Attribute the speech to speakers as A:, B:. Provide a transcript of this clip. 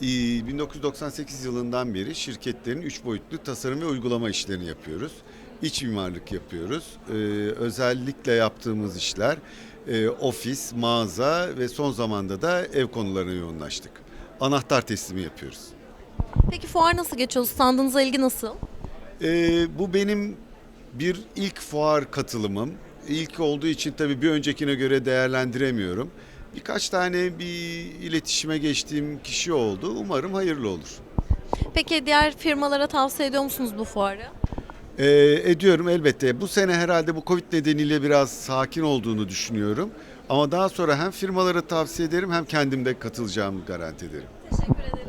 A: 1998 yılından beri şirketlerin üç boyutlu tasarım ve uygulama işlerini yapıyoruz. İç mimarlık yapıyoruz. Ee, özellikle yaptığımız işler e, ofis, mağaza ve son zamanda da ev konularına yoğunlaştık. Anahtar teslimi yapıyoruz.
B: Peki fuar nasıl geçiyor? Standınıza ilgi nasıl?
A: Ee, bu benim bir ilk fuar katılımım. İlk olduğu için tabii bir öncekine göre değerlendiremiyorum. Birkaç tane bir iletişime geçtiğim kişi oldu. Umarım hayırlı olur.
B: Peki diğer firmalara tavsiye ediyor musunuz bu fuarı?
A: Ee, ediyorum elbette. Bu sene herhalde bu Covid nedeniyle biraz sakin olduğunu düşünüyorum. Ama daha sonra hem firmalara tavsiye ederim hem kendim de katılacağımı garanti ederim.
B: Teşekkür ederim.